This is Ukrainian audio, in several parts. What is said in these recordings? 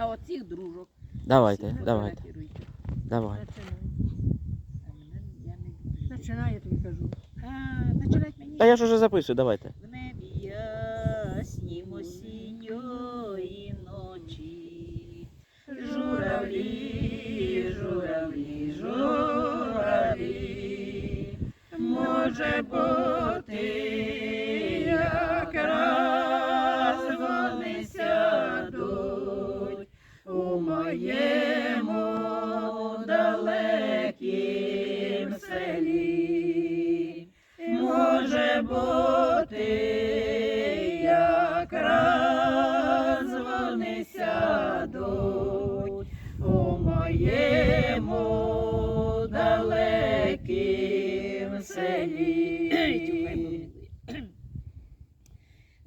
А оцих дружок. Давайте, всі давайте, фотографіруйте. давай. Починай, я тобі кажу. А, починать мені. Та я ж уже записую, давайте. Моєму далекім селі. Може бути, якраз вони сядуть у моєму далекім селі.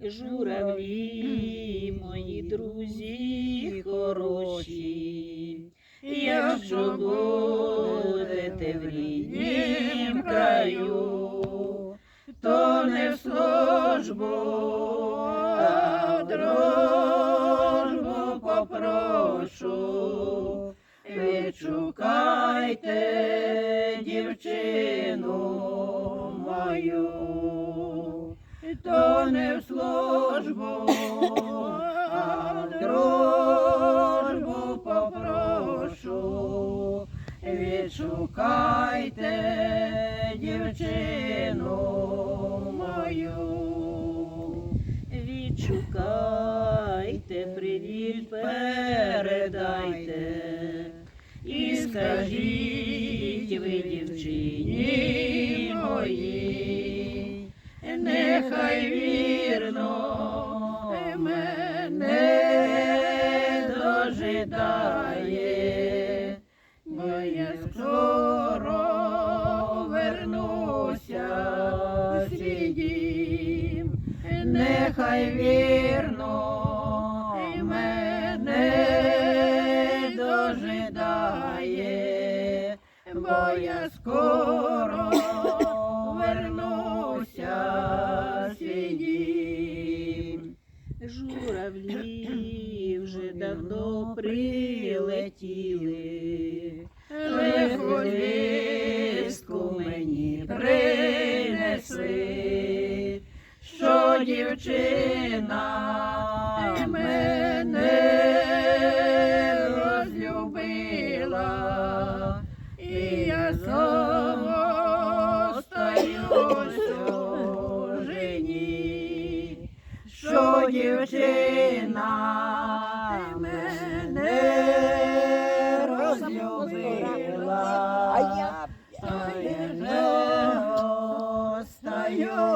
Журавлі, мої друзі службу, а дружбу попрошу. Відшукайте дівчину мою, то не в службу, а дружбу попрошу. Відшукайте відшукайте, привіт передайте, і скажіть ви дівчині моїй, нехай вірно мене дожидає. Бо я скоро вернуся свій дім, нехай вірно бо я скоро вернуся свій. Журавлі вже давно прилетіли, звістку мені принесли, що дівчина дівчина мене розлюбила, а я не остаюсь